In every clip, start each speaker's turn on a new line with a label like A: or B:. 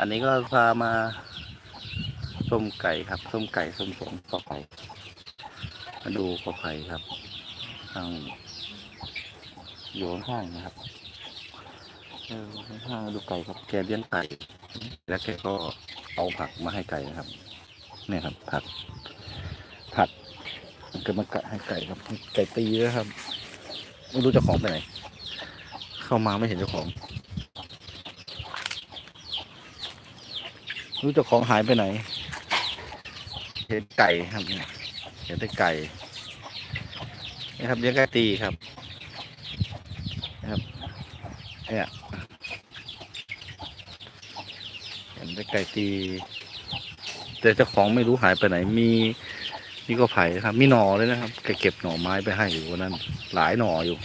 A: อันนี้ก็พามาส้มไก่ครับส้มไก่ส้มสมกอไผ่มาดูกอไผ่ครับทางอยู่ข้างนะครับข้างดูไก่ครับแกเลี้ยงไก่แล้วแกก็เอาผักมาให้ไก่นะครับ เนี่ยครับ ผักผักก็มากะให้ไก่ครับ ไก่ตีนะครับไม่รู้เจ้าของไปไหน เข้ามาไม่เห็นเจ้าของ รู้เจ้าของหายไปไหน เห็นไก่ครับเห็นแต่ไก่นี่ครับเลี้ยงไก่ตีครับนะครับเนี่ยเห็นแต่ไก่ตี แต่เจ้าของไม่รู้หายไปไหน มีมีก็ไผ่ครับ มีหน่อเลยนะครับแกเก็บหน่อไม้ไปให้อยู่วันนั้น หลายหน่ออยู่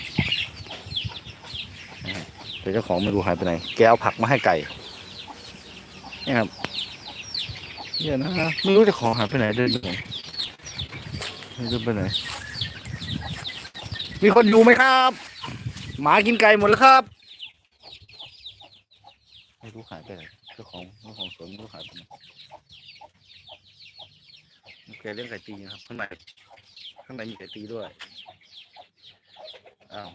A: แต่เจ้าของไม่รู้หายไปไหน แกเอาผักมาให้ไก่นี่ครับ เนี่ยนะไม่รู้จ้าของหายไปไหนเดินไปไหนเดินไปไหน มีคนอยู่ไหมครับ หมากินไก่หมดแล้วครับ ไม่รู้หายไปไหนเจ้าของเจ้าของสวนไม่รู้หายไปไหนแกเลี้ยงไก่ตีนะครับข้างในข้างในมีไก่ตีด้วยอ้าว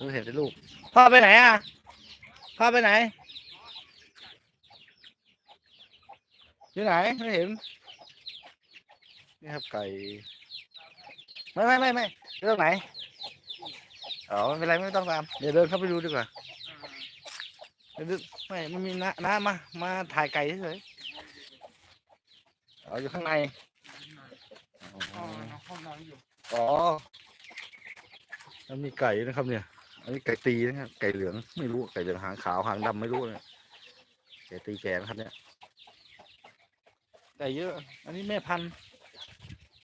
A: เออเห็นแต่ลูกพ่อไปไหนอะพ่อไปไหน อยู่ไหนไม่เห็น นี่ครับไก่ ไม่ไม่ไม่ไม่เรื่องไหน อ๋อไม่เป็นไรไม่ต้องตาม เดี๋ยวเดินเข้าไปดูดีกว่าเดี๋ยวไม่มันมีน้าน้ามา มาถ่ายไก่เฉยๆอ๋ออยู่ข้างใน
B: อ๋อห้องน้ำอยู่
A: อ๋อแล้วมีไก่นะครับเนี่ย อันนี้ไก่ตีนะครับไก่เหลืองไม่รู้ไก่เหลืองหางขาวหางดำไม่รู้เนี่ยไก่ตีแกนะครับเนี่ยไก่เยอะ อันนี้แม่พันธุ์